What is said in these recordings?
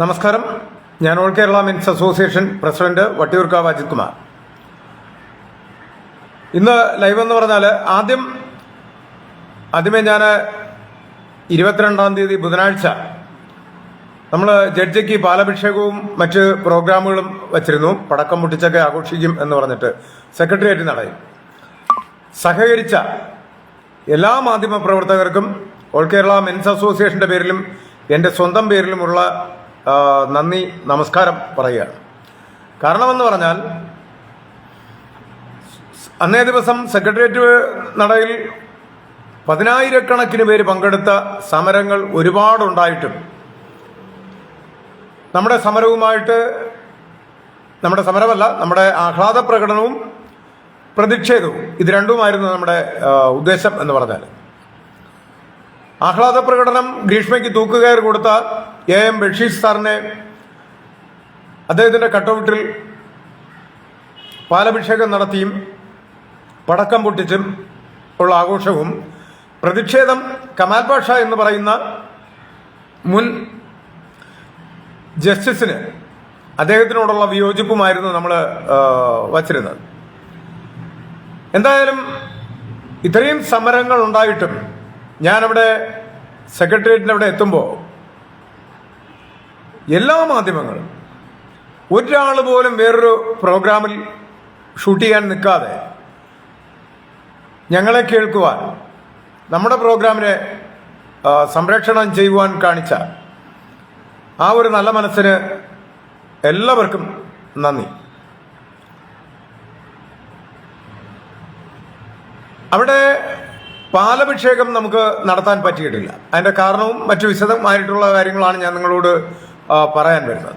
നമസ്കാരം. ഞാൻ all Kerala men's association president Vattiyoorkavu Ajith Kumar. ഇന്ന് ലൈവ് എന്ന് പറഞ്ഞാൽ ആദ്യം ആദ്യമേ ഞാൻ ഇരുപത്തിരണ്ടാം തീയതി ബുധനാഴ്ച നമ്മൾ ജഡ്ജിക്ക് പാലഭിഷേകവും മറ്റ് പ്രോഗ്രാമുകളും വച്ചിരുന്നു. പടക്കം പൊട്ടിച്ചൊക്കെ ആഘോഷിക്കും എന്ന് പറഞ്ഞിട്ട് സെക്രട്ടേറിയറ്റ് നടയും സഹകരിച്ച എല്ലാ മാധ്യമ പ്രവർത്തകർക്കും ഓൾ കേരള മെൻസ് അസോസിയേഷന്റെ പേരിലും എന്റെ സ്വന്തം പേരിലുമുള്ള നന്ദി നമസ്കാരം പറയുകയാണ്. കാരണമെന്ന് പറഞ്ഞാൽ അന്നേ ദിവസം സെക്രട്ടേറിയറ്റ് നടയിൽ പതിനായിരക്കണക്കിന് പേര് പങ്കെടുത്ത സമരങ്ങൾ ഒരുപാടുണ്ടായിട്ടും. നമ്മുടെ സമരവുമായിട്ട് നമ്മുടെ സമരമല്ല നമ്മുടെ ആഹ്ലാദ പ്രകടനവും പ്രതിഷേധവും. ഇത് രണ്ടുമായിരുന്നു നമ്മുടെ ഉദ്ദേശം എന്ന് പറഞ്ഞാൽ. ആഹ്ലാദ പ്രകടനം ഗ്രീഷ്മയ്ക്ക് തൂക്കുകയർ കൊടുത്ത എ എം ബഷീർ സാറിനെ അദ്ദേഹത്തിന്റെ കട്ടൗട്ടിൽ പാലഭിഷേകം നടത്തിയും പടക്കം പൊട്ടിച്ചും ഉള്ള ആഘോഷവും പ്രതിഷേധം കമാൽ പാഷ എന്ന് പറയുന്ന മുൻ ജസ്റ്റിസിന് അദ്ദേഹത്തിനോടുള്ള വിയോജിപ്പുമായിരുന്നു നമ്മൾ വച്ചിരുന്നത്. എന്തായാലും ഇത്രയും സമരങ്ങൾ ഉണ്ടായിട്ടും ഞാനവിടെ സെക്രട്ടേറിയറ്റിന്റെ അവിടെ എത്തുമ്പോൾ എല്ലാ മാധ്യമങ്ങളും ഒരാൾ പോലും വേറൊരു പ്രോഗ്രാമിൽ ഷൂട്ട് ചെയ്യാൻ നിൽക്കാതെ ഞങ്ങളെ കേൾക്കുവാൻ നമ്മുടെ പ്രോഗ്രാമിനെ സംരക്ഷണം ചെയ്യുവാൻ കാണിച്ച ആ ഒരു നല്ല മനസ്സിന് എല്ലാവർക്കും നന്ദി. അവിടെ പാലഭിഷേകം നമുക്ക് നടത്താൻ പറ്റിയിട്ടില്ല. അതിന്റെ കാരണവും മറ്റു വിശദമായിട്ടുള്ള കാര്യങ്ങളാണ് ഞാൻ നിങ്ങളോട് പറയാൻ വരുന്നത്.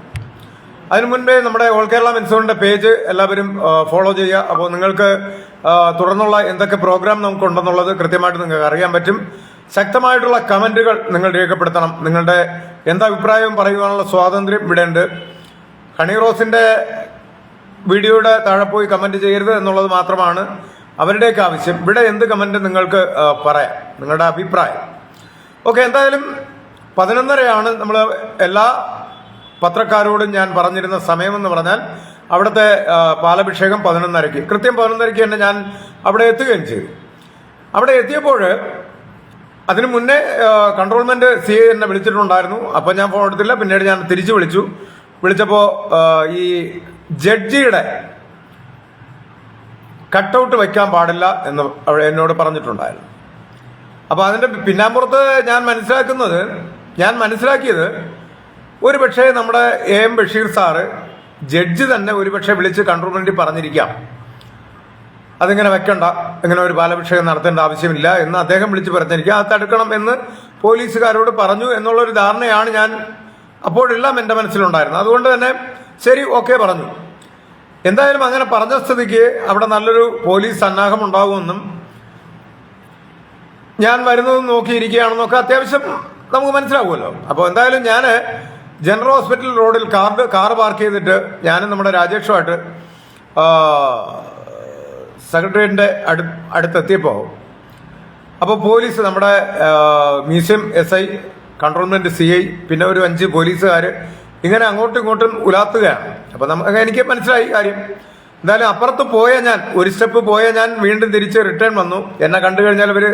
അതിനു മുൻപേ നമ്മുടെ ഓൾ കേരള മെൻസോണിന്റെ പേജ് എല്ലാവരും ഫോളോ ചെയ്യുക. അപ്പോൾ നിങ്ങൾക്ക് തുടർന്നുള്ള എന്തൊക്കെ പ്രോഗ്രാം നമുക്കുണ്ടെന്നുള്ളത് കൃത്യമായിട്ട് നിങ്ങൾക്ക് അറിയാൻ പറ്റും. ശക്തമായിട്ടുള്ള കമന്റുകൾ നിങ്ങൾ രേഖപ്പെടുത്തണം. നിങ്ങളുടെ എന്തഭിപ്രായവും പറയുവാനുള്ള സ്വാതന്ത്ര്യം ഇവിടെ ഉണ്ട് ഹണി റോസിന്റെ വീഡിയോയുടെ താഴെ പോയി കമന്റ് ചെയ്യരുത് എന്നുള്ളത് മാത്രമാണ് അവരുടെയൊക്കെ ആവശ്യം. ഇവിടെ എന്ത് കമന്റ് നിങ്ങൾക്ക് പറയാം. നിങ്ങളുടെ അഭിപ്രായം. ഓക്കെ എന്തായാലും പതിനൊന്നരയാണ് നമ്മൾ എല്ലാ പത്രക്കാരോടും ഞാൻ പറഞ്ഞിരുന്ന സമയമെന്ന് പറഞ്ഞാൽ അവിടുത്തെ പാലഭിഷേകം പതിനൊന്നരയ്ക്ക്. കൃത്യം പതിനൊന്നരയ്ക്ക് തന്നെ ഞാൻ അവിടെ എത്തുകയും ചെയ്തു. അവിടെ എത്തിയപ്പോൾ അതിനു മുന്നേ കൺട്രോൾമെന്റ് സി എ എന്നെ വിളിച്ചിട്ടുണ്ടായിരുന്നു. അപ്പം ഞാൻ ഫോൺ എടുത്തില്ല. പിന്നീട് ഞാൻ തിരിച്ചു വിളിച്ചു. വിളിച്ചപ്പോൾ ഈ ജഡ്ജിയുടെ കട്ടൗട്ട് വയ്ക്കാൻ പാടില്ല എന്ന് എന്നോട് പറഞ്ഞിട്ടുണ്ടായിരുന്നു. അപ്പോൾ അതിന്റെ പിന്നാമ്പുറത്ത് ഞാൻ മനസ്സിലാക്കുന്നത് ഞാൻ മനസ്സിലാക്കിയത് ഒരുപക്ഷെ നമ്മുടെ A M Basheer sir judge തന്നെ ഒരുപക്ഷെ വിളിച്ച് കൺട്രോൾമെന്റിൽ പറഞ്ഞിരിക്കാം. അതിങ്ങനെ വെക്കണ്ട. ഇങ്ങനെ ഒരു ബാലഭിഷേകം നടത്തേണ്ട ആവശ്യമില്ല എന്ന് അദ്ദേഹം വിളിച്ച് പറഞ്ഞിരിക്കുക അത് തടുക്കണം എന്ന് പോലീസുകാരോട് പറഞ്ഞു എന്നുള്ളൊരു ധാരണയാണ് ഞാൻ അപ്പോഴെല്ലാം എന്റെ മനസ്സിലുണ്ടായിരുന്നത്. അതുകൊണ്ട് തന്നെ ശരി ഓക്കെ പറഞ്ഞു. എന്തായാലും അങ്ങനെ പറഞ്ഞ സ്ഥിതിക്ക് അവിടെ നല്ലൊരു പോലീസ് സന്നാഹം ഉണ്ടാകുമെന്നും ഞാൻ വരുന്നത് നോക്കിയിരിക്കുകയാണെന്നൊക്കെ അത്യാവശ്യം നമുക്ക് മനസ്സിലാവുമല്ലോ. അപ്പോൾ എന്തായാലും ഞാൻ ജനറൽ ഹോസ്പിറ്റൽ റോഡിൽ കാർ കാർ പാർക്ക് ചെയ്തിട്ട് ഞാനും നമ്മുടെ രാജേഷുമായിട്ട് ആ, സെക്രട്ടേറിയറ്റിന്റെ അടു അടുത്തെത്തിയപ്പോൾ അപ്പോൾ പോലീസ് നമ്മുടെ museum S I cantonment C I പിന്നെ ഒരു അഞ്ച് പോലീസുകാർ ഇങ്ങനെ അങ്ങോട്ടും ഇങ്ങോട്ടും ഉലാത്തുകയാണ്. അപ്പോൾ നമുക്ക് എനിക്ക് മനസ്സിലായി കാര്യം. എന്തായാലും അപ്പുറത്ത് പോയ ഞാൻ ഒരു സ്റ്റെപ്പ് പോയ ഞാൻ വീണ്ടും തിരിച്ച് റിട്ടേൺ വന്നു. എന്നെ കണ്ടു കഴിഞ്ഞാൽ ഇവർ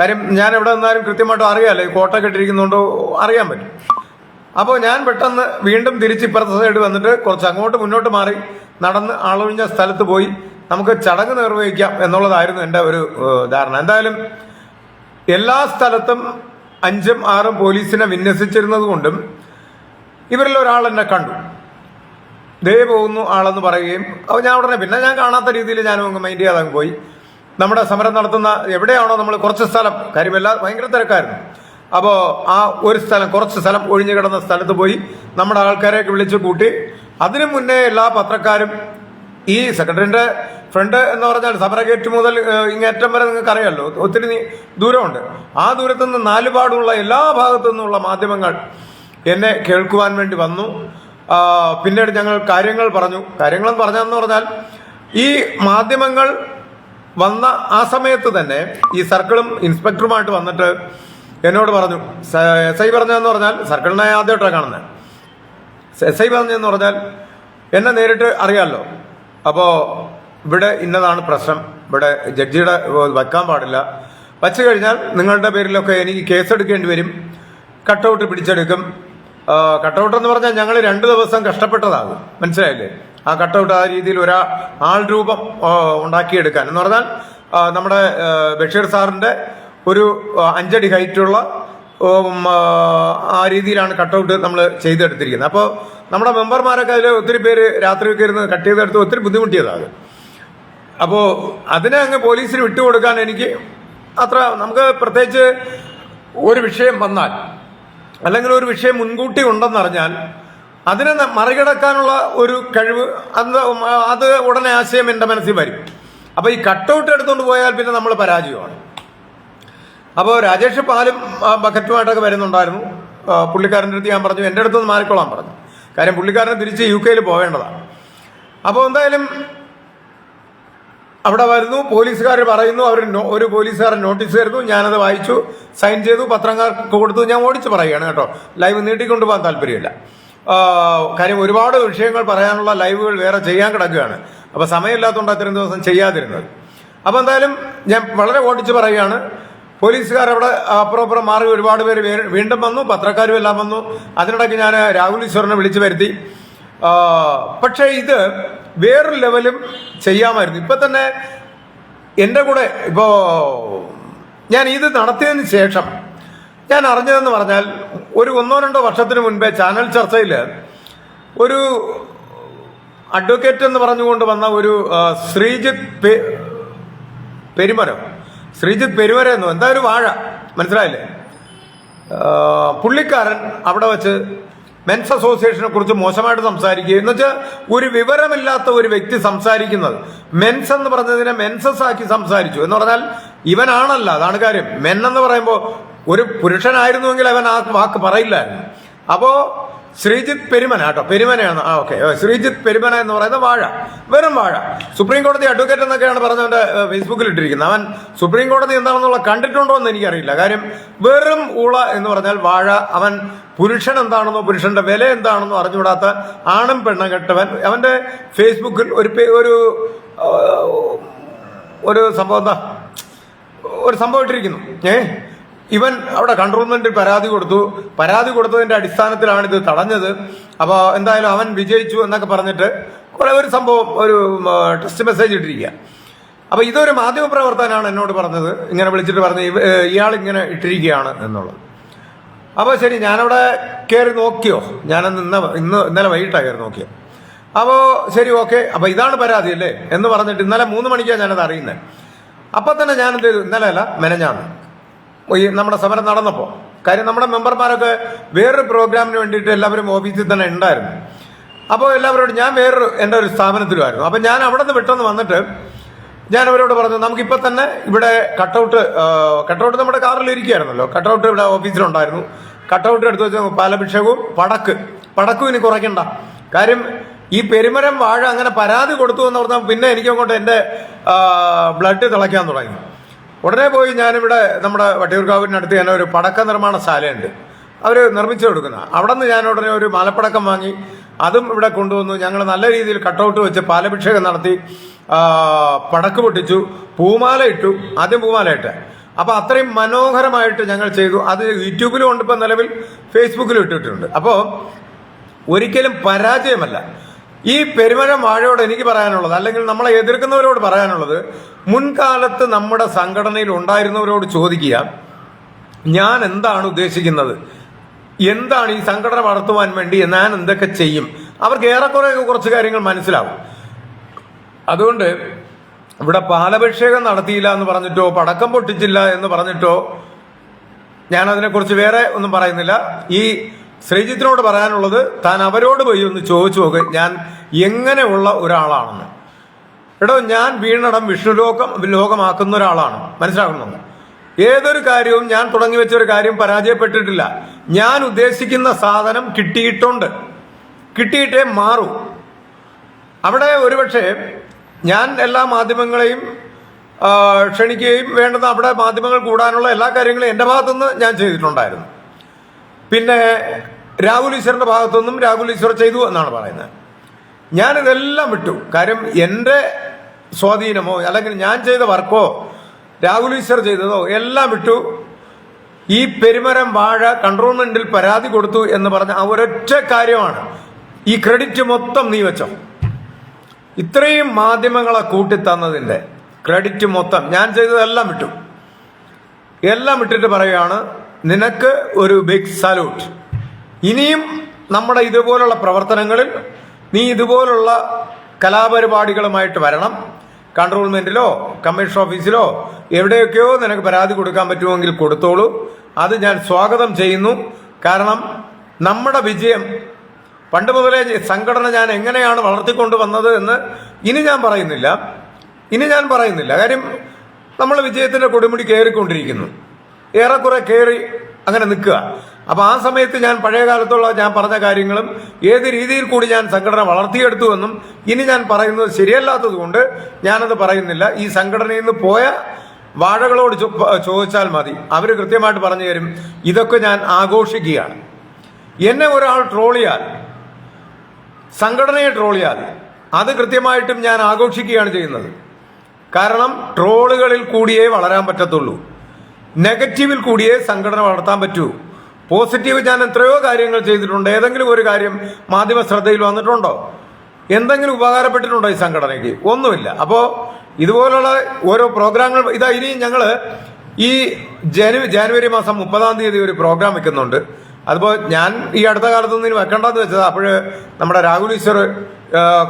കാര്യം ഞാൻ എവിടെ നിന്നാലും കൃത്യമായിട്ട് അറിയാമല്ലോ ഈ കോട്ട കെട്ടിരിക്കുന്നതുകൊണ്ട് അറിയാൻ പറ്റും. അപ്പോൾ ഞാൻ പെട്ടെന്ന് വീണ്ടും തിരിച്ച് ഇപ്പുറത്തെ സൈഡ് വന്നിട്ട് കുറച്ച് അങ്ങോട്ട് മുന്നോട്ട് മാറി നടന്ന് ആളൊഴിഞ്ഞ സ്ഥലത്ത് പോയി നമുക്ക് ചടങ്ങ് നിർവഹിക്കാം എന്നുള്ളതായിരുന്നു എന്റെ ഒരു ധാരണ. എന്തായാലും എല്ലാ സ്ഥലത്തും അഞ്ചും ആറും പോലീസിനെ വിന്യസിച്ചിരുന്നത് കൊണ്ടും ഇവരിൽ ഒരാൾ എന്നെ കണ്ടു. ദേ പോകുന്നു ആളെന്ന് പറയുകയും അപ്പോൾ ഞാൻ ഉടനെ പിന്നെ ഞാൻ കാണാത്ത രീതിയിൽ അങ്ങ് മൈൻഡ് ചെയ്യാതെ പോയി. നമ്മുടെ സമരം നടത്തുന്ന എവിടെയാണോ നമ്മൾ കുറച്ച് സ്ഥലം. കാര്യമല്ല ഭയങ്കര തിരക്കായിരുന്നു. അപ്പോൾ ആ ഒരു സ്ഥലം കുറച്ച് സ്ഥലം ഒഴിഞ്ഞു കിടന്ന സ്ഥലത്ത് പോയി നമ്മുടെ ആൾക്കാരെയൊക്കെ വിളിച്ചു കൂട്ടി. അതിനു മുന്നേ എല്ലാ പത്രക്കാരും ഈ സെക്രട്ടറിന്റെ ഫ്രണ്ട് എന്ന് പറഞ്ഞാൽ സമരഗേറ്റ് മുതൽ ഇങ്ങേറ്റം വരെ നിങ്ങൾക്ക് അറിയാമല്ലോ ഒത്തിരി ദൂരമുണ്ട്. ആ ദൂരത്തു നിന്ന് നാലുപാടുള്ള എല്ലാ ഭാഗത്തു നിന്നുള്ള മാധ്യമങ്ങൾ എന്നെ കേൾക്കുവാൻ വേണ്ടി വന്നു. പിന്നീട് ഞങ്ങൾ കാര്യങ്ങൾ പറഞ്ഞു. കാര്യങ്ങളെന്ന് പറഞ്ഞതെന്ന് പറഞ്ഞാൽ ഈ മാധ്യമങ്ങൾ വന്ന ആ സമയത്ത് തന്നെ ഈ സർക്കിളും ഇൻസ്പെക്ടറുമായിട്ട് വന്നിട്ട് എന്നോട് പറഞ്ഞു എസ് ഐ പറഞ്ഞതെന്ന് പറഞ്ഞാൽ സർക്കിളിനെ ആദ്യമായിട്ടാണ് കാണുന്നത്. എസ് ഐ പറഞ്ഞതെന്ന് പറഞ്ഞാൽ എന്നെ നേരിട്ട് അറിയാമല്ലോ അപ്പോൾ ഇവിടെ ഇന്നതാണ് പ്രശ്നം. ഇവിടെ ജഡ്ജിയുടെ വയ്ക്കാൻ പാടില്ല. വച്ചു കഴിഞ്ഞാൽ നിങ്ങളുടെ പേരിലൊക്കെ എനിക്ക് കേസെടുക്കേണ്ടി വരും. കട്ടൗട്ട് പിടിച്ചെടുക്കും. കട്ടൗട്ട് എന്ന് പറഞ്ഞാൽ ഞങ്ങൾ രണ്ട് ദിവസം കഷ്ടപ്പെട്ടതാകും. മനസ്സിലായില്ലേ? ആ കട്ടൗട്ട് ആ രീതിയിൽ ഒരാ ആൾ രൂപം ഉണ്ടാക്കിയെടുക്കാൻ. എന്ന് പറഞ്ഞാൽ നമ്മുടെ ബഷീർ സാറിന്റെ ഒരു അഞ്ചടി ഹൈറ്റുള്ള ആ രീതിയിലാണ് കട്ടൗട്ട് നമ്മൾ ചെയ്തെടുത്തിരിക്കുന്നത്. അപ്പോൾ നമ്മുടെ മെമ്പർമാരൊക്കെ അതിൽ ഒത്തിരി പേര് രാത്രിയൊക്കെ ഇരുന്ന് കട്ട് ചെയ്തെടുത്ത് ഒത്തിരി ബുദ്ധിമുട്ടിയതാണ് അപ്പോൾ അതിനെ അങ്ങ് പോലീസിന് വിട്ടുകൊടുക്കാൻ എനിക്ക് അത്ര നമുക്ക് പ്രത്യേകിച്ച് ഒരു വിഷയം വന്നാൽ അല്ലെങ്കിൽ ഒരു വിഷയം മുൻകൂട്ടി ഉണ്ടെന്നറിഞ്ഞാൽ അതിനെ മറികടക്കാനുള്ള ഒരു കഴിവ് അത് അത് ഉടനെ ആശയം എന്റെ മനസ്സിൽ വരും. അപ്പോൾ ഈ കട്ടൗട്ട് എടുത്തുകൊണ്ട് പോയാൽ പിന്നെ നമ്മൾ പരാജയമാണ്. അപ്പോൾ രാജേഷ് പാലും ബക്കറ്റുമായിട്ടൊക്കെ വരുന്നുണ്ടായിരുന്നു. പുള്ളിക്കാരന്റെ അടുത്ത് ഞാൻ പറഞ്ഞു എന്റെ അടുത്തൊന്ന് മാറിക്കോളാൻ പറഞ്ഞു. കാര്യം പുള്ളിക്കാരനെ തിരിച്ച് യു കെയിൽ പോവേണ്ടതാണ്. അപ്പോൾ എന്തായാലും അവിടെ വരുന്നു പോലീസുകാർ പറയുന്നു അവർ ഒരു പോലീസുകാരൻ നോട്ടീസ് തരുന്നു ഞാനത് വായിച്ചു സൈൻ ചെയ്തു പത്രക്കാർക്ക് കൊടുത്തു ഞാൻ ഓടിച്ച് പറയുകയാണ് കേട്ടോ. ലൈവ് നീട്ടിക്കൊണ്ടു പോകാൻ താല്പര്യമില്ല. കാര്യം ഒരുപാട് വിഷയങ്ങൾ പറയാനുള്ള ലൈവുകൾ വേറെ ചെയ്യാൻ കിടക്കുകയാണ്. അപ്പോൾ സമയമില്ലാത്തതുകൊണ്ട് അത്രയും ദിവസം ചെയ്യാതിരുന്നത്. അപ്പോൾ എന്തായാലും ഞാൻ വളരെ ഓടിച്ച് പറയുകയാണ്. പോലീസുകാർ അവിടെ അപ്പുറം അപ്പുറം മാറി ഒരുപാട് പേര് വീണ്ടും വന്നു പത്രക്കാരും എല്ലാം വന്നു. അതിനിടയ്ക്ക് ഞാൻ രാഹുൽ ഈശ്വറിനെ വിളിച്ചു വരുത്തി. പക്ഷേ ഇത് വേറൊരു ലെവലും ചെയ്യാമായിരുന്നു. ഇപ്പൊ തന്നെ എന്റെ കൂടെ ഇപ്പോ ഞാൻ ഇത് നടത്തിയതിന് ശേഷം ഞാൻ അറിഞ്ഞതെന്ന് പറഞ്ഞാൽ ഒരു ഒന്നോ രണ്ടോ വർഷത്തിന് മുൻപേ ചാനൽ ചർച്ചയിൽ ഒരു അഡ്വക്കേറ്റ് എന്ന് പറഞ്ഞുകൊണ്ട് വന്ന ഒരു ശ്രീജിത് ശ്രീജിത്ത് ശ്രീജിത് പെരുമരം. പെരുമരെന്നോ എന്താ ഒരു വാഴ? മനസ്സിലായില്ലേ? പുള്ളിക്കാരൻ അവിടെ വെച്ച് മെൻസ് അസോസിയേഷനെ കുറിച്ച് മോശമായിട്ട് സംസാരിക്കുക. എന്ന് വെച്ചാൽ ഒരു വിവരമില്ലാത്ത ഒരു വ്യക്തി സംസാരിക്കുന്നത്. മെൻസ് എന്ന് പറഞ്ഞതിനെ മെൻസസ് ആക്കി സംസാരിച്ചു. എന്ന് പറഞ്ഞാൽ ഇവനാണല്ല. അതാണ് കാര്യം. മെൻ എന്ന് പറയുമ്പോൾ ഒരു പുരുഷനായിരുന്നുവെങ്കിൽ അവൻ ആ വാക്ക് പറയില്ലായിരുന്നു. അപ്പോ ശ്രീജിത്ത് പെരുമന കേട്ടോ. പെരുമനയാണ്. ആ ഓക്കെ. ശ്രീജിത്ത് പെരുമന എന്ന് പറയുന്ന വാഴ. വെറും വാഴ. സുപ്രീം കോടതി അഡ്വക്കേറ്റ് എന്നൊക്കെയാണ് ഏഹ്, ഫേസ്ബുക്കിൽ ഇട്ടിരിക്കുന്നത്. അവൻ സുപ്രീം കോടതി എന്താണെന്നുള്ള കണ്ടിട്ടുണ്ടോ എന്ന് എനിക്കറിയില്ല. കാര്യം വെറും ഊള എന്ന് പറഞ്ഞാൽ വാഴ. അവൻ പുരുഷൻ എന്താണെന്നോ പുരുഷന്റെ വില എന്താണെന്നോ അറിഞ്ഞുകൂടാത്ത ആണും പെണ്ണും കെട്ടവൻ. അവന്റെ ഫേസ്ബുക്കിൽ ഒരു ഒരു ഒരു സംഭവം എന്താ? ഒരു സംഭവം ഇട്ടിരിക്കുന്നു. ഏ? ഇവൻ അവിടെ കൺട്രോൾമെന്റിൽ പരാതി കൊടുത്തു. പരാതി കൊടുത്തതിന്റെ അടിസ്ഥാനത്തിലാണ് ഇത് തടഞ്ഞത്. അപ്പോൾ എന്തായാലും അവൻ വിജയിച്ചു എന്നൊക്കെ പറഞ്ഞിട്ട് കുറെ ഒരു സംഭവം ഒരു ടെസ്റ്റ് മെസ്സേജ് ഇട്ടിരിക്കുക. അപ്പോൾ ഇതൊരു മാധ്യമ പ്രവർത്തകനാണ് എന്നോട് പറഞ്ഞത്. ഇങ്ങനെ വിളിച്ചിട്ട് പറഞ്ഞ് ഇയാൾ ഇങ്ങനെ ഇട്ടിരിക്കുകയാണ് എന്നുള്ളത്. അപ്പോൾ ശരി ഞാനവിടെ കയറി നോക്കിയോ? ഞാനന്ന് ഇന്ന ഇന്ന് ഇന്നലെ വൈകിട്ടാണ് കയറി നോക്കിയത് അപ്പോൾ ശരി ഓക്കെ. അപ്പോൾ ഇതാണ് പരാതി അല്ലേ? എന്ന് പറഞ്ഞിട്ട് ഇന്നലെ മൂന്ന് മണിക്കാണ് ഞാനത് അറിയുന്നത് അപ്പം തന്നെ ഞാൻ ചെയ്തു? ഇന്നലെ അല്ല മെനഞ്ഞാണ് ഈ നമ്മുടെ സമരം നടന്നപ്പോൾ കാര്യം നമ്മുടെ മെമ്പർമാരൊക്കെ വേറൊരു പ്രോഗ്രാമിന് വേണ്ടിയിട്ട് എല്ലാവരും ഓഫീസിൽ തന്നെ ഉണ്ടായിരുന്നു. അപ്പോൾ എല്ലാവരോടും ഞാൻ വേറൊരു എന്റെ ഒരു സ്ഥാപനത്തിലുമായിരുന്നു. അപ്പം ഞാൻ അവിടെ നിന്ന് പെട്ടെന്ന് വന്നിട്ട് ഞാൻ അവരോട് പറഞ്ഞു നമുക്കിപ്പോൾ തന്നെ ഇവിടെ കട്ടൗട്ട് കട്ടൗട്ട് നമ്മുടെ കാറിൽ ഇരിക്കുകയായിരുന്നല്ലോ കട്ടൗട്ട് ഇവിടെ ഓഫീസിലുണ്ടായിരുന്നു. കട്ടൗട്ട് എടുത്ത് വെച്ച പാലഭിഷേകവും പടക്ക്. പടക്കും ഇനി കുറയ്ക്കണ്ട. കാര്യം ഈ പെരുമരം വാഴ അങ്ങനെ പരാതി കൊടുത്തു എന്ന് പറഞ്ഞാൽ പിന്നെ എനിക്ക് അങ്ങോട്ട് എന്റെ ബ്ലഡ് തിളയ്ക്കാൻ തുടങ്ങി. ഉടനെ പോയി ഞാനിവിടെ നമ്മുടെ വട്ടിയൂർക്കാവിനടുത്ത് ഞാൻ ഒരു പടക്ക നിർമ്മാണ ശാലയുണ്ട് അവർ നിർമ്മിച്ചു കൊടുക്കുന്ന. അവിടെ നിന്ന് ഞാൻ ഉടനെ ഒരു മാലപ്പടക്കം വാങ്ങി. അതും ഇവിടെ കൊണ്ടുവന്നു. ഞങ്ങൾ നല്ല രീതിയിൽ കട്ടൗട്ട് വെച്ച് പാലഭിഷേകം നടത്തി പടക്ക് പൊട്ടിച്ചു. പൂമാല ഇട്ടു. ആദ്യം പൂമാല ഇട്ട്. അപ്പൊ അത്രയും മനോഹരമായിട്ട് ഞങ്ങൾ ചെയ്തു. അത് യൂട്യൂബിലും ഉണ്ട് ഇപ്പം നിലവിൽ ഫേസ്ബുക്കിലും ഇട്ടിട്ടുണ്ട്. അപ്പോൾ ഒരിക്കലും പരാജയമല്ല. ഈ പെരുമഴ വാഴയോട് എനിക്ക് പറയാനുള്ളത് അല്ലെങ്കിൽ നമ്മളെ എതിർക്കുന്നവരോട് പറയാനുള്ളത് മുൻകാലത്ത് നമ്മുടെ സംഘടനയിൽ ഉണ്ടായിരുന്നവരോട് ചോദിക്കുക ഞാൻ എന്താണ് ഉദ്ദേശിക്കുന്നത്? എന്താണ് ഈ സംഘടന വളർത്തുവാൻ വേണ്ടി ഞാൻ എന്തൊക്കെ ചെയ്യും? അവർക്ക് ഏറെക്കുറെ കുറച്ച് കാര്യങ്ങൾ മനസ്സിലാവും. അതുകൊണ്ട് ഇവിടെ പാലഭിഷേകം നടത്തിയില്ല എന്ന് പറഞ്ഞിട്ടോ പടക്കം പൊട്ടിച്ചില്ല എന്ന് പറഞ്ഞിട്ടോ ഞാൻ അതിനെക്കുറിച്ച് വേറെ ഒന്നും പറയുന്നില്ല. ഈ ശ്രീജിത്തിനോട് പറയാനുള്ളത് താൻ അവരോട് പോയി ഒന്ന് ചോദിച്ചു നോക്ക് ഞാൻ എങ്ങനെയുള്ള ഒരാളാണെന്ന്. എടോ ഞാൻ വീണടം വിഷ്ണുലോകം ലോകമാക്കുന്ന ഒരാളാണ്. മനസ്സിലാക്കുന്നുണ്ട് ഏതൊരു കാര്യവും ഞാൻ തുടങ്ങി വെച്ച ഒരു കാര്യം പരാജയപ്പെട്ടിട്ടില്ല. ഞാൻ ഉദ്ദേശിക്കുന്ന സാധനം കിട്ടിയിട്ടുണ്ട്. കിട്ടിയിട്ടേ മാറൂ. അവിടെ ഒരുപക്ഷെ ഞാൻ എല്ലാ മാധ്യമങ്ങളെയും ക്ഷണിക്കുകയും വേണ്ടത് അവിടെ മാധ്യമങ്ങൾ കൂടാനുള്ള എല്ലാ കാര്യങ്ങളും എന്റെ ഭാഗത്തുനിന്ന് ഞാൻ ചെയ്തിട്ടുണ്ടായിരുന്നു. പിന്നെ രാഹുൽ ഈശ്വറിന്റെ ഭാഗത്തുനിന്നും രാഹുൽ ഈശ്വർ ചെയ്തു എന്നാണ് പറയുന്നത്. ഞാനിതെല്ലാം വിട്ടു. കാര്യം എന്റെ സ്വാധീനമോ അല്ലെങ്കിൽ ഞാൻ ചെയ്ത വർക്കോ രാഹുൽ ഈശ്വർ ചെയ്തതോ എല്ലാം വിട്ടു. ഈ പെരുമരം വാഴ കൺട്രോൾമെന്റിൽ പരാതി കൊടുത്തു എന്ന് പറഞ്ഞ ആ ഒരൊറ്റ കാര്യമാണ്. ഈ ക്രെഡിറ്റ് മൊത്തം നീ വെച്ചോ. ഇത്രയും മാധ്യമങ്ങളെ കൂട്ടിത്തന്നതിന്റെ ക്രെഡിറ്റ് മൊത്തം ഞാൻ ചെയ്തതെല്ലാം വിട്ടു എല്ലാം വിട്ടിട്ട് പറയുകയാണ് നിനക്ക് ഒരു ബിഗ് സല്യൂട്ട് ഇനിയും നമ്മുടെ ഇതുപോലുള്ള പ്രവർത്തനങ്ങളിൽ നീ ഇതുപോലുള്ള കലാപരിപാടികളുമായിട്ട് വരണം. കൺട്രോൾമെന്റിലോ കമ്മീഷൻ ഓഫീസിലോ എവിടെയൊക്കെയോ നിനക്ക് പരാതി കൊടുക്കാൻ പറ്റുമെങ്കിൽ കൊടുത്തോളൂ. അത് ഞാൻ സ്വാഗതം ചെയ്യുന്നു. കാരണം നമ്മുടെ വിജയം പണ്ട് മുതലേ സംഘടന ഞാൻ എങ്ങനെയാണ് വളർത്തിക്കൊണ്ട് വന്നത് എന്ന് ഇനി ഞാൻ പറയുന്നില്ല. ഇനി ഞാൻ പറയുന്നില്ല. കാര്യം നമ്മൾ വിജയത്തിന്റെ കൊടുമുടി കയറിക്കൊണ്ടിരിക്കുന്നു. ഏറെക്കുറെ കയറി അങ്ങനെ നിൽക്കുക. അപ്പോൾ ആ സമയത്ത് ഞാൻ പഴയ കാലത്തുള്ള ഞാൻ പറഞ്ഞ കാര്യങ്ങളും ഏത് രീതിയിൽ കൂടി ഞാൻ സംഘടന വളർത്തിയെടുത്തുവെന്നും ഇനി ഞാൻ പറയുന്നത് ശരിയല്ലാത്തത് കൊണ്ട് ഞാനത് പറയുന്നില്ല. ഈ സംഘടനയിൽ നിന്ന് പോയ വാഴകളോട് ചോദിച്ചാൽ മതി. അവർ കൃത്യമായിട്ട് പറഞ്ഞു തരും ഇതൊക്കെ ഞാൻ ആഘോഷിക്കുകയാണ്. എന്നെ ഒരാൾ ട്രോളിയാൽ സംഘടനയെ ട്രോൾ ചെയ്യാതെ അത് കൃത്യമായിട്ടും ഞാൻ ആഘോഷിക്കുകയാണ് ചെയ്യുന്നത്. കാരണം ട്രോളുകളിൽ കൂടിയേ വളരാൻ പറ്റത്തുള്ളൂ. നെഗറ്റീവിൽ കൂടിയേ സംഘടന വളർത്താൻ പറ്റൂ. പോസിറ്റീവ് ഞാൻ എത്രയോ കാര്യങ്ങൾ ചെയ്തിട്ടുണ്ട്. ഏതെങ്കിലും ഒരു കാര്യം മാധ്യമ ശ്രദ്ധയിൽ വന്നിട്ടുണ്ടോ? എന്തെങ്കിലും ഉപകാരപ്പെട്ടിട്ടുണ്ടോ ഈ സംഘടനയ്ക്ക്? ഒന്നുമില്ല. അപ്പോൾ ഇതുപോലുള്ള ഓരോ പ്രോഗ്രാമുകൾ ഇതാ ഇനിയും ഞങ്ങൾ ഈ ജനുവരി ജാനുവരി മാസം മുപ്പതാം തീയതി ഒരു പ്രോഗ്രാം വെക്കുന്നുണ്ട്. അതിപ്പോൾ ഞാൻ ഈ അടുത്ത കാലത്തൊന്നും ഇനി വെക്കണ്ടെന്ന് വെച്ചത്. അപ്പോൾ നമ്മുടെ രാഹുൽ ഈശ്വർ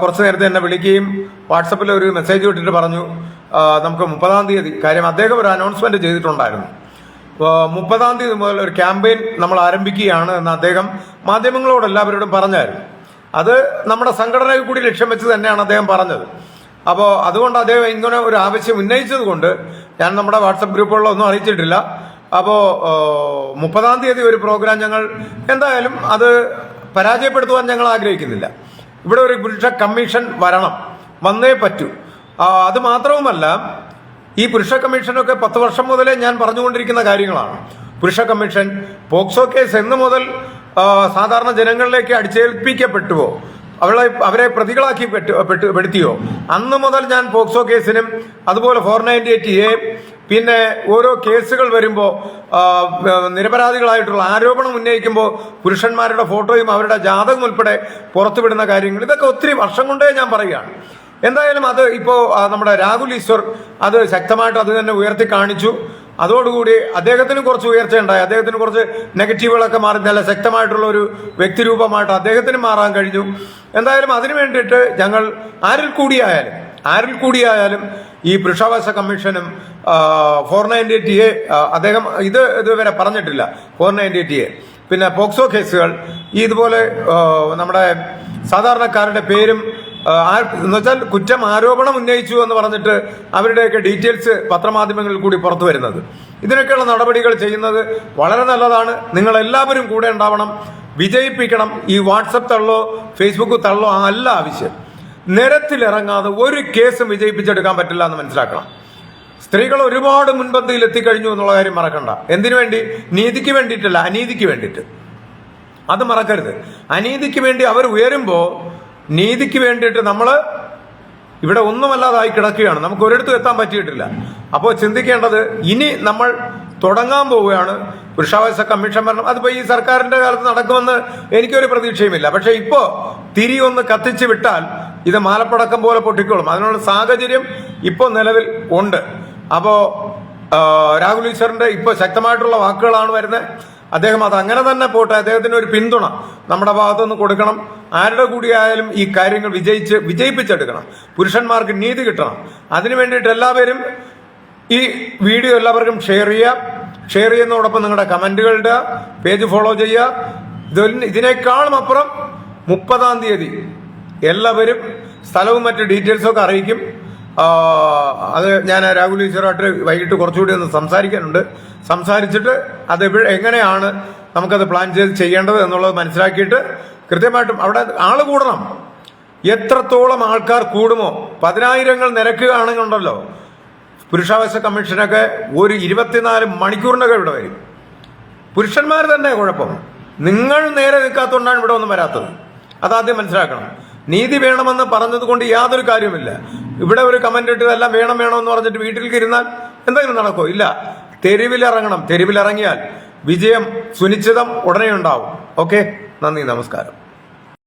കുറച്ച് നേരത്തെ എന്നെ വിളിക്കുകയും വാട്സപ്പിൽ ഒരു മെസ്സേജ് വിട്ടിട്ട് പറഞ്ഞു നമുക്ക് മുപ്പതാം തീയതി കാര്യം അദ്ദേഹം ഒരു അനൗൺസ്മെന്റ് ചെയ്തിട്ടുണ്ടായിരുന്നു. മുപ്പതാം തീയതി മുതൽ ഒരു ക്യാമ്പയിൻ നമ്മൾ ആരംഭിക്കുകയാണ് എന്ന് അദ്ദേഹം മാധ്യമങ്ങളോട് എല്ലാവരോടും പറഞ്ഞായിരുന്നു. അത് നമ്മുടെ സംഘടനയിൽ കൂടി ലക്ഷ്യം വെച്ച് തന്നെയാണ് അദ്ദേഹം പറഞ്ഞത്. അപ്പോൾ അതുകൊണ്ട് അദ്ദേഹം ഇങ്ങനെ ഒരു ആവശ്യം ഉന്നയിച്ചത് കൊണ്ട് ഞാൻ നമ്മുടെ വാട്സപ്പ് ഗ്രൂപ്പുകളിലൊന്നും അറിയിച്ചിട്ടില്ല. അപ്പോൾ മുപ്പതാം തീയതി ഒരു പ്രോഗ്രാം ഞങ്ങൾ എന്തായാലും അത് പരാജയപ്പെടുത്തുവാൻ ഞങ്ങൾ ആഗ്രഹിക്കുന്നില്ല. ഇവിടെ ഒരു പുരുഷ കമ്മീഷൻ വരണം. വന്നേ പറ്റൂ. അത് മാത്രവുമല്ല ഈ പുരുഷ കമ്മീഷനൊക്കെ പത്ത് വർഷം മുതലേ ഞാൻ പറഞ്ഞുകൊണ്ടിരിക്കുന്ന കാര്യങ്ങളാണ്. പുരുഷ കമ്മീഷൻ പോക്സോ കേസ് എന്ന് മുതൽ സാധാരണ ജനങ്ങളിലേക്ക് അടിച്ചേൽപ്പിക്കപ്പെട്ടുവോ? അവളെ അവരെ പ്രതികളാക്കി പെടുത്തിയോ? അന്ന് മുതൽ ഞാൻ പോക്സോ കേസിനും അതുപോലെ ഫോർ നയന്റി എയ്റ്റ് എ പിന്നെ ഓരോ കേസുകൾ വരുമ്പോൾ നിരപരാധികളായിട്ടുള്ള ആരോപണം ഉന്നയിക്കുമ്പോൾ പുരുഷന്മാരുടെ ഫോട്ടോയും അവരുടെ ജാതകം ഉൾപ്പെടെ പുറത്തുവിടുന്ന കാര്യങ്ങൾ ഇതൊക്കെ ഒത്തിരി വർഷം കൊണ്ടേ ഞാൻ പറയുകയാണ്. എന്തായാലും അത് ഇപ്പോൾ നമ്മുടെ രാഹുൽ ഈശ്വർ അത് ശക്തമായിട്ട് അത് തന്നെ ഉയർത്തി കാണിച്ചു. അതോടുകൂടി അദ്ദേഹത്തിന് കുറച്ച് ഉയർച്ച ഉണ്ടായി. അദ്ദേഹത്തിന് കുറച്ച് നെഗറ്റീവുകളൊക്കെ മാറി. നല്ല ശക്തമായിട്ടുള്ള ഒരു വ്യക്തിരൂപമായിട്ട് അദ്ദേഹത്തിന് മാറാൻ കഴിഞ്ഞു. എന്തായാലും അതിനു വേണ്ടിയിട്ട് ഞങ്ങൾ ആരിൽ കൂടിയായാലും ആരിൽ കൂടിയായാലും ഈ പുരുഷാവകാശ കമ്മീഷനും ഫോർ നയന്റി എയ്റ്റ് എ അദ്ദേഹം ഇത് ഇതുവരെ പറഞ്ഞിട്ടില്ല. ഫോർ നയന്റി എയ്റ്റ് എ പിന്നെ പോക്സോ കേസുകൾ ഈ ഇതുപോലെ നമ്മുടെ സാധാരണക്കാരുടെ പേരും എന്ന് വെച്ചാൽ കുറ്റം ആരോപണം ഉന്നയിച്ചു എന്ന് പറഞ്ഞിട്ട് അവരുടെയൊക്കെ ഡീറ്റെയിൽസ് പത്രമാധ്യമങ്ങളിൽ കൂടി പുറത്തു വരുന്നത്. ഇതിനൊക്കെയുള്ള നടപടികൾ ചെയ്യുന്നത് വളരെ നല്ലതാണ്. നിങ്ങൾ എല്ലാവരും കൂടെ ഉണ്ടാവണം. വിജയിപ്പിക്കണം. ഈ വാട്സപ്പ് തള്ളോ ഫേസ്ബുക്ക് തള്ളോ അല്ല ആവശ്യം. നിരത്തിലിറങ്ങാതെ ഒരു കേസും വിജയിപ്പിച്ചെടുക്കാൻ പറ്റില്ല എന്ന് മനസ്സിലാക്കണം. സ്ത്രീകൾ ഒരുപാട് മുൻപന്തിയിൽ എത്തിക്കഴിഞ്ഞു എന്നുള്ള കാര്യം മറക്കണ്ട. എന്തിനു വേണ്ടി? നീതിക്ക് വേണ്ടിയിട്ടല്ല അനീതിക്ക് വേണ്ടിയിട്ട്. അത് മറക്കരുത്. അനീതിക്ക് വേണ്ടി അവർ ഉയരുമ്പോൾ നീതിക്ക് വേണ്ടിയിട്ട് നമ്മൾ ഇവിടെ ഒന്നുമല്ലാതായി കിടക്കുകയാണ്. നമുക്ക് ഒരിടത്തും എത്താൻ പറ്റിയിട്ടില്ല. അപ്പോൾ ചിന്തിക്കേണ്ടത് ഇനി നമ്മൾ തുടങ്ങാൻ പോവുകയാണ്. പുരുഷാവകാശ കമ്മീഷൻ ഭരണം. അതിപ്പോ ഈ സർക്കാരിന്റെ കാലത്ത് നടക്കുമെന്ന് എനിക്കൊരു പ്രതീക്ഷയുമില്ല. പക്ഷെ ഇപ്പോ തിരി ഒന്ന് കത്തിച്ചു വിട്ടാൽ ഇത് മാലപ്പടക്കം പോലെ പൊട്ടിക്കോളും. അതിനുള്ള സാഹചര്യം ഇപ്പോൾ നിലവിൽ ഉണ്ട്. അപ്പോ ആ, രാഹുൽ ഈശ്വറിന്റെ ഇപ്പോൾ ശക്തമായിട്ടുള്ള വാക്കുകളാണ് വരുന്നത്. അദ്ദേഹം അത് അങ്ങനെ തന്നെ പോട്ടെ അദ്ദേഹത്തിന് ഒരു പിന്തുണ നമ്മുടെ ഭാഗത്തുനിന്ന് കൊടുക്കണം. ആരുടെ കൂടിയായാലും ഈ കാര്യങ്ങൾ വിജയിച്ച് വിജയിപ്പിച്ചെടുക്കണം. പുരുഷന്മാർക്ക് നീതി കിട്ടണം. അതിനു വേണ്ടിയിട്ട് എല്ലാവരും ഈ വീഡിയോ എല്ലാവർക്കും ഷെയർ ചെയ്യുക. ഷെയർ ചെയ്യുന്നതോടൊപ്പം നിങ്ങളുടെ കമന്റുകൾ ഇടുക പേജ് ഫോളോ ചെയ്യുക. ഇതിനേക്കാളും അപ്പുറം മുപ്പതാം തീയതി എല്ലാവരും സ്ഥലവും മറ്റു ഡീറ്റെയിൽസും ഒക്കെ അറിയിക്കും. അത് ഞാൻ രാഹുൽ ഈശ്വറായിട്ട് വൈകിട്ട് കുറച്ചുകൂടി ഒന്ന് സംസാരിക്കാനുണ്ട്. സംസാരിച്ചിട്ട് അത് എങ്ങനെയാണ് നമുക്കത് പ്ലാൻ ചെയ്ത് ചെയ്യേണ്ടത് എന്നുള്ളത് മനസ്സിലാക്കിയിട്ട് കൃത്യമായിട്ടും അവിടെ ആൾ കൂടണം. എത്രത്തോളം ആൾക്കാർ കൂടുമോ. പതിനായിരങ്ങൾ നിരക്കുകയാണെന്നുണ്ടല്ലോ പുരുഷാവകാശ കമ്മീഷനൊക്കെ ഒരു ഇരുപത്തിനാല് മണിക്കൂറിനൊക്കെ ഇവിടെ വരും. പുരുഷന്മാർ തന്നെ കുഴപ്പം. നിങ്ങൾ നേരെ നിൽക്കാത്തതുകൊണ്ടാണ് ഇവിടെ ഒന്നും വരാത്തത്. അതാദ്യം മനസ്സിലാക്കണം. നീതി വേണമെന്ന് പറഞ്ഞതുകൊണ്ട് യാതൊരു കാര്യവുമില്ല. ഇവിടെ ഒരു കമന്റ് ഇട്ട് ഇതെല്ലാം വേണം വേണം എന്ന് പറഞ്ഞിട്ട് വീട്ടിൽ ഇരുന്നാൽ എന്തെങ്കിലും നടക്കോ ഇല്ല. തെരുവിലിറങ്ങണം. തെരുവിലിറങ്ങിയാൽ വിജയം സുനിശ്ചിതം ഉടനെ ഉണ്ടാവും. ഓക്കെ? നന്ദി നമസ്കാരം.